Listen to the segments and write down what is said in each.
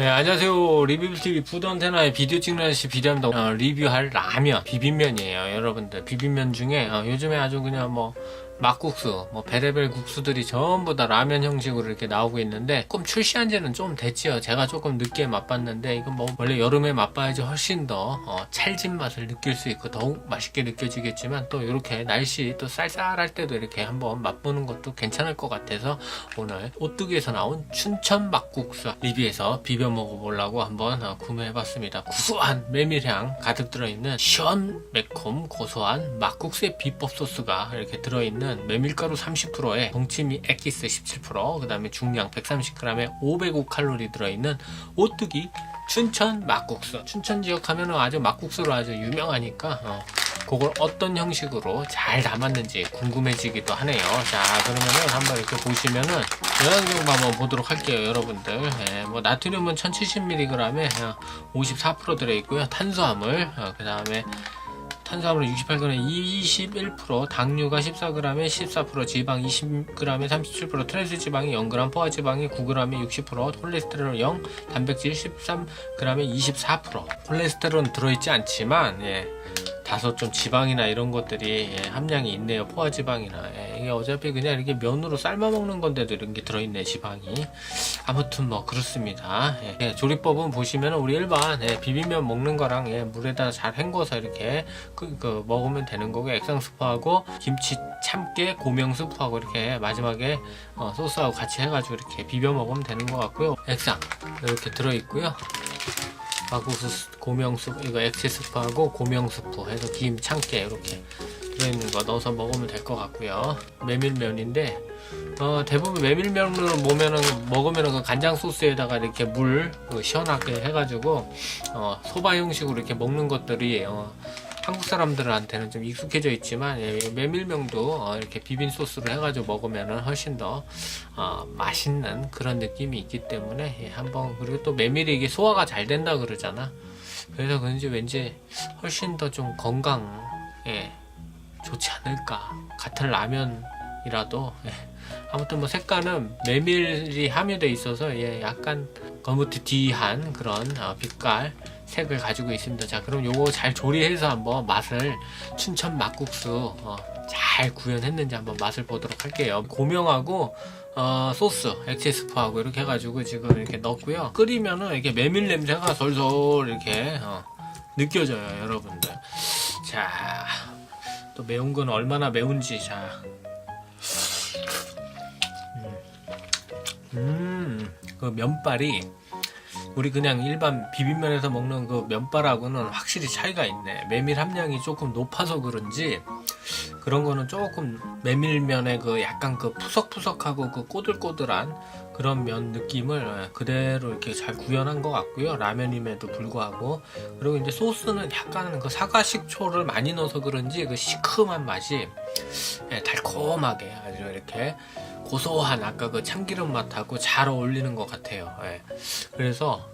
네, 안녕하세요. 리뷰TV 푸드언테나의 비디오 찍는 아저씨 비디오입니다. 어, 리뷰할 라면, 비빔면이에요. 여러분들. 비빔면 중에 어, 요즘에 아주 그냥 뭐 막국수, 뭐 베레벨 국수들이 전부 다 라면 형식으로 이렇게 나오고 있는데 조금 출시한 지는 좀 됐지요. 제가 조금 늦게 맛봤는데 이건 뭐 원래 여름에 맛봐야지 훨씬 더 어, 찰진 맛을 느낄 수 있고 더욱 맛있게 느껴지겠지만 또 이렇게 날씨 또 쌀쌀할 때도 이렇게 한번 맛보는 것도 괜찮을 것 같아서 오늘 오뚜기에서 나온 춘천 막국수 리뷰에서 비벼 먹어보려고 한번 어, 구매해봤습니다. 구수한 메밀향 가득 들어있는 시원 매콤 고소한 막국수의 비법 소스가 이렇게 들어있는 메밀가루 30%에 동치미 액기스 17%그 다음에 중량 130g에 505 칼로리 들어있는 오뚜기 춘천 막국수 춘천 지역 하면은 아주 막국수로 아주 유명하니까 어, 그걸 어떤 형식으로 잘 담았는지 궁금해지기도 하네요. 자, 그러면은 한번 이렇게 보시면은 영양정보 한번 보도록 할게요, 여러분들. 예, 뭐 나트륨은 1070mg에 54% 들어있고요. 탄수화물, 어, 그 다음에 탄수화물 68g에 21%, 당류가 14g에 14%, 지방 20g에 37%, 트랜스 지방이 0g, 포화 지방이 9g에 60%, 콜레스테롤 0, 단백질 13g에 24%. 콜레스테롤은 들어있지 않지만 예. 다소 좀 지방이나 이런 것들이 예, 함량이 있네요. 포화 지방이나 예, 이게 어차피 그냥 이렇게 면으로 삶아 먹는 건데도 이런 게 들어있네 지방이. 아무튼 뭐 그렇습니다. 예, 예, 조리법은 보시면 우리 일반 예, 비빔면 먹는 거랑 예, 물에다 잘 헹궈서 이렇게 그, 그 먹으면 되는 거고 액상 스프하고 김치 참깨 고명 스프하고 이렇게 마지막에 어, 소스하고 같이 해가지고 이렇게 비벼 먹으면 되는 것 같고요. 액상 이렇게 들어 있고요. 마구스 고명 스프 이거 액체 스프하고 고명 스프 해서 김 참깨 이렇게 들어있는 거 넣어서 먹으면 될 것 같고요. 메밀면인데 어, 대부분 메밀면으로 보면은 먹으면은 그 간장 소스에다가 이렇게 물그 시원하게 해가지고 어, 소바 형식으로 이렇게 먹는 것들이 어, 한국 사람들한테는 좀 익숙해져 있지만 예, 메밀면도 어, 이렇게 비빔 소스로 해가지고 먹으면은 훨씬 더 어, 맛있는 그런 느낌이 있기 때문에 예, 한번 그리고 또 메밀이 이게 소화가 잘 된다 그러잖아. 그래서 그런지 왠지 훨씬 더 좀 건강에 좋지 않을까 같은 라면이라도 예. 아무튼 뭐 색깔은 메밀이 함유돼 있어서 예, 약간 거무튀튀한 그런 어, 빛깔 색을 가지고 있습니다. 자, 그럼 요거 잘 조리해서 한번 맛을 춘천 막국수 어, 잘 구현했는지 한번 맛을 보도록 할게요. 고명하고 어, 소스, 액체 스프하고 이렇게 해가지고 지금 이렇게 넣고요. 끓이면은 이렇게 메밀 냄새가 솔솔 이렇게 어, 느껴져요, 여러분들. 자, 또 매운 건 얼마나 매운지. 자. 음, 그 면발이 우리 그냥 일반 비빔면에서 먹는 그 면발하고는 확실히 차이가 있네. 메밀 함량이 조금 높아서 그런지 그런 거는 조금 메밀면의 그 약간 그 푸석푸석하고 그 꼬들꼬들한 그런 면 느낌을 그대로 이렇게 잘 구현한 것 같고요. 라면임에도 불구하고 그리고 이제 소스는 약간 그 사과 식초를 많이 넣어서 그런지 그 시큼한 맛이 예, 달콤하게 아주 이렇게 고소한 아까 그 참기름 맛하고 잘 어울리는 것 같아요. 예. 그래서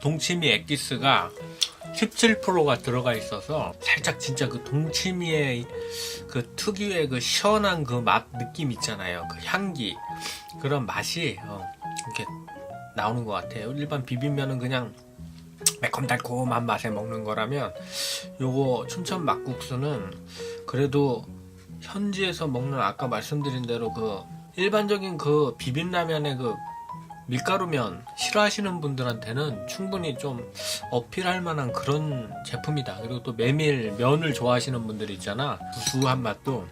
동치미 액기스가 17%가 들어가 있어서 살짝 진짜 그 동치미의 그 특유의 그 시원한 그 맛 느낌 있잖아요. 그 향기 그런 맛이 어, 이렇게 나오는 것 같아요. 일반 비빔면은 그냥 매콤달콤한 맛에 먹는 거라면 요거 춘천 막국수는 그래도 현지에서 먹는 아까 말씀드린 대로 그 일반적인 그 비빔라면의 그 밀가루면 싫어하시는 분들한테는 충분히 좀 어필할 만한 그런 제품이다. 그리고 또 메밀 면을 좋아하시는 분들 있잖아. 구수한 맛도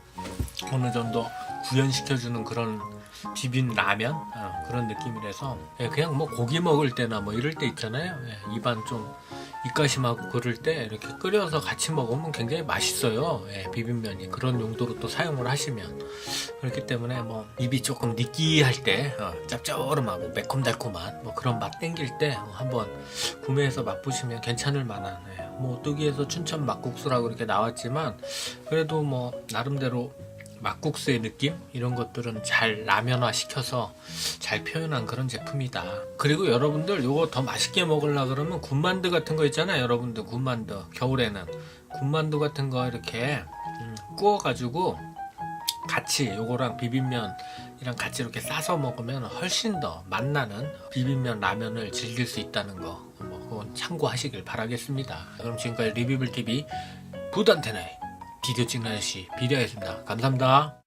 어느 정도 구현시켜주는 그런 비빔 라면 어, 그런 느낌이라서 예, 그냥 뭐 고기 먹을 때나 뭐 이럴 때 있잖아요. 예, 입안 좀 입가심하고 그럴 때 이렇게 끓여서 같이 먹으면 굉장히 맛있어요. 예, 비빔면이 그런 용도로 또 사용을 하시면 그렇기 때문에 뭐 입이 조금 느끼할 때 어, 짭조름하고 매콤달콤한 뭐 그런 맛 땡길 때 어, 한번 구매해서 맛보시면 괜찮을 만한 예, 뭐 오뚜기에서 춘천 막국수라고 이렇게 나왔지만 그래도 뭐 나름대로 막국수의 느낌? 이런 것들은 잘 라면화 시켜서 잘 표현한 그런 제품이다. 그리고 여러분들 이거 더 맛있게 먹으려 그러면 군만두 같은 거 있잖아요 여러분들. 군만두. 겨울에는. 군만두 같은 거 이렇게 음, 구워 가지고 같이 요거랑 비빔면이랑 같이 이렇게 싸서 먹으면 훨씬 더 맛나는 비빔면 라면을 즐길 수 있다는 거 뭐 그건 참고하시길 바라겠습니다. 그럼 지금까지 리뷰블TV 부단테네 비디오 찍는 아저씨 비디오였습니다. 감사합니다.